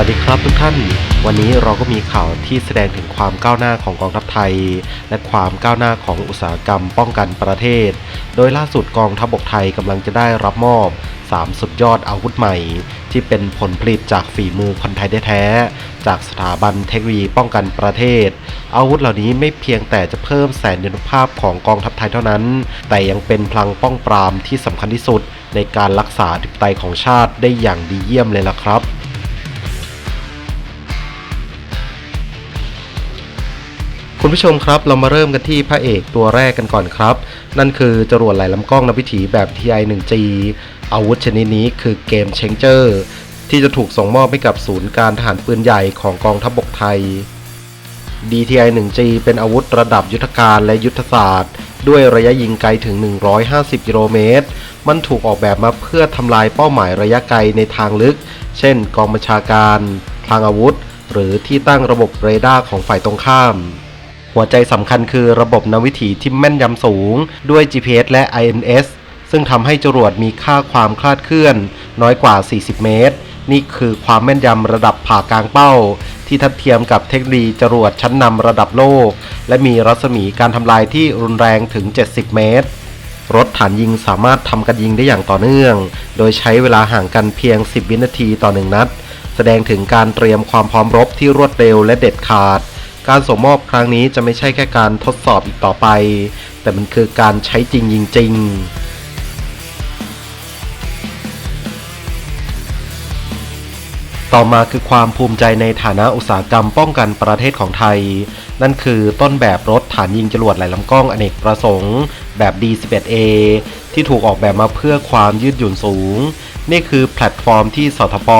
วัสดีครับทุกท่าน วันนี้เราก็มีข่าวที่แสดงถึงความก้าวหน้าของกองทัพไทย และความก้าวหน้าของอุตสาหกรรมป้องกันประเทศ โดยล่าสุดกองทัพบกไทยกำลังจะได้รับมอบ 3 สุดยอดอาวุธใหม่ ที่เป็นผลผลิตจากฝีมือคนไทยแท้ๆจากสถาบันเทคโนโลยีป้องกันประเทศ อาวุธเหล่านี้ไม่เพียงแต่จะเพิ่มแสนยนุภาพของกองทัพไทยเท่านั้น แต่ยังเป็นพลังป้องปรามที่สำคัญที่สุด ในการรักษาอธิปไตยของชาติได้อย่างดีเยี่ยมเลยล่ะครับ คุณผู้ชมครับเรามาเริ่มกันที่พระเอกตัวแรกกันก่อนครับ นั่นคือจรวดไหลลำกล้องนำวิถีแบบ TI-1G อาวุธชนิดนี้คือเกมเชงเจอร์ที่จะถูกส่งมอบให้กับศูนย์การทหารปืนใหญ่ของกองทัพบบกไทย DTI-1G เป็นอาวุธระดับยุทธการและยุทธศาสตร์ ด้วยระยะยิงไกลถึง 150 กิโลเมตร มันถูกออกแบบมาเพื่อทำลายเป้าหมายระยะไกลในทางลึก เช่น กองบัญชาการ คลังอาวุธ หรือที่ตั้งระบบเรดาร์ของฝ่ายตรงข้าม หัวใจสำคัญคือระบบนวิถีที่แม่นยำสูง ด้วย GPS และ INS ซึ่งทำให้จรวดมีค่าความคลาดเคลื่อน น้อยกว่า 40 เมตร นี่คือความแม่นยำระดับผ่ากลางเป้า ที่ทัดเทียมกับเทคโนโลยีจรวดชั้นนำระดับโลก และมีรัศมีการทำลายที่รุนแรงถึง 70 เมตร รถฐานยิงสามารถทำกันยิงได้อย่างต่อเนื่อง โดยใช้เวลาห่างกันเพียง 10 วินาทีต่อหนึ่งนัด แสดงถึงการเตรียมความพร้อมรบที่รวดเร็วและเด็ดขาด การส่งมอบครั้งนี้จะไม่ใช่แค่การทดสอบอีกต่อไป แต่มันคือการใช้จริงยิงจริงต่อมาคือความภูมิใจในฐานะอุตสาหกรรมป้องกันประเทศของไทย นั่นคือต้นแบบรถฐานยิงจรวดไหลลำกล้องอเนกประสงค์ แบบ D11A ที่ถูกออกแบบมาเพื่อความยืดหยุ่นสูง นี่คือแพลตฟอร์มที่สทป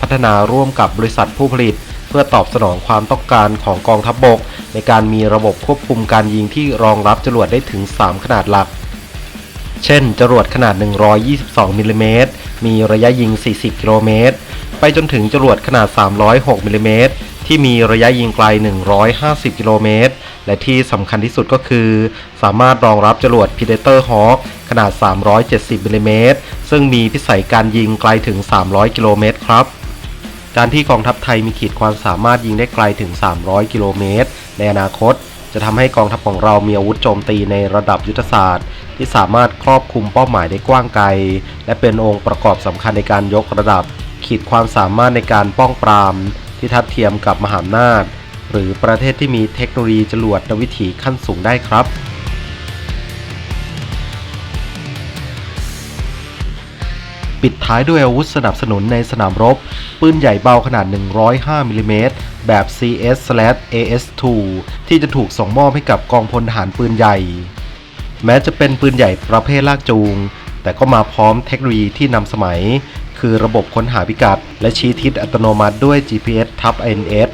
พัฒนาร่วมกับบริษัทผู้ผลิต เพื่อตอบสนองความต้องการของกองทัพบบก ในการมีระบบควบคุมการยิงที่รองรับจรวดได้ถึง 3 ขนาดหลัก เช่น จรวดขนาด 122มิลลิเมตรมีระยะยิง 40 กิโลเมตร ไปจนถึงจรวดขนาด 306มิลลิเมตรที่มีระยะยิงไกล 150 กิโลเมตร และที่สำคัญที่สุดก็คือ สามารถรองรับจรวด Predator Hawk ขนาด 370มิลลิเมตรซึ่งมีพิสัยการยิงไกลถึง 300 กิโลเมตรครับ การที่กองทัพไทยมีขีดความสามารถยิงได้ไกลถึง 300 กิโลเมตร ในอนาคต จะทำให้กองทัพของเรามีอาวุธโจมตีในระดับยุทธศาสตร์ ที่สามารถครอบคลุมเป้าหมายได้กว้างไกล และเป็นองค์ประกอบสำคัญในการยกระดับ ขีดความสามารถในการป้องปราม ที่ทัดเทียมกับมหาอำนาจ หรือประเทศที่มีเทคโนโลยีจรวดนวิถีขั้นสูงได้ครับ ปิดท้ายด้วยอาวุธสนับสนุนในสนามรบ ปืนใหญ่เบาขนาด 105มิลลิเมตรแบบ CS/AS2 ที่จะถูกส่งมอบให้กับกองพลทหารปืนใหญ่ แม้จะเป็นปืนใหญ่ประเภทลากจูง แต่ก็มาพร้อมเทคโนโลยีที่นำสมัย คือระบบค้นหาพิกัด และชี้ทิศอัตโนมัติด้วย GPS ทับ INS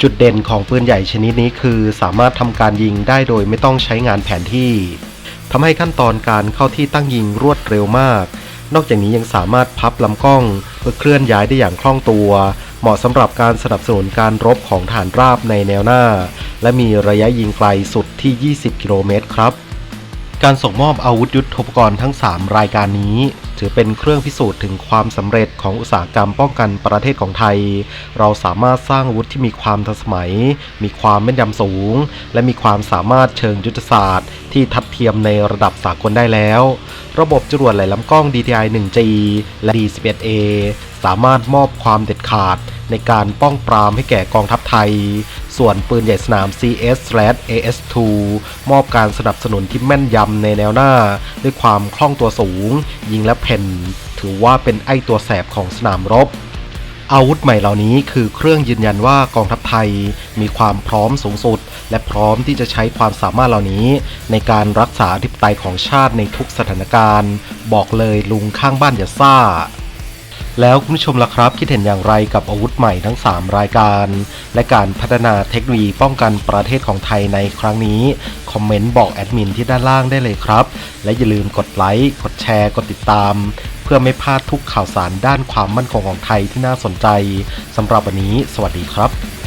จุดเด่นของปืนใหญ่ชนิดนี้คือสามารถทำการยิงได้โดยไม่ต้องใช้งานแผนที่ทำให้ขั้นตอนการเข้าที่ตั้งยิงรวดเร็วมาก นอกจากนี้ยังสามารถพับลำกล้องเพื่อเคลื่อนย้ายได้อย่างคล่องตัว เหมาะสำหรับการสนับสนุนการรบของฐานราบในแนวหน้า และมีระยะยิงไกลสุดที่ 20 กิโลเมตรครับ การส่งมอบอาวุธยุทโธปกรณ์ทั้ง 3 รายการนี้ ถือเป็นเครื่องพิสูจน์ถึงความสำเร็จของอุตสาหกรรมป้องกันประเทศของไทย เราสามารถสร้างอาวุธที่มีความทันสมัย มีความแม่นยำสูง และมีความสามารถเชิงยุทธศาสตร์ ที่ทัดเทียมในระดับสากลได้แล้ว ระบบจรวดไหลลำกล้อง DTI 1G และ D11A สามารถมอบความเด็ดขาด ในการป้องปรามให้แก่กองทัพไทย ส่วนปืนใหญ่สนาม CS/AS2 มอบการสนับสนุนที่แม่นยำในแนวหน้า ด้วยความคล่องตัวสูง ยิงและเพ่น ถือว่าเป็นไอตัวแสบของสนามรบอาวุธใหม่เหล่านี้คือเครื่องยืนยันว่ากองทัพไทยมีความพร้อมสูงสุด และพร้อมที่จะใช้ความสามารถเหล่านี้ ในการรักษาอธิปไตยของชาติในทุกสถานการณ์ บอกเลยลุงข้างบ้านอย่าซ่า แล้วคุณผู้ชมล่ะครับ คิดเห็นอย่างไรกับอาวุธใหม่ทั้ง 3 รายการ และการพัฒนาเทคโนโลยีป้องกันประเทศของไทยในครั้งนี้ คอมเมนต์บอกแอดมินที่ด้านล่างได้เลยครับ และอย่าลืมกดไลค์กดแชร์ กดติดตาม เพื่อไม่พลาดทุกข่าวสารด้านความมั่นคงของไทยที่น่าสนใจสำหรับวันนี้ สวัสดีครับ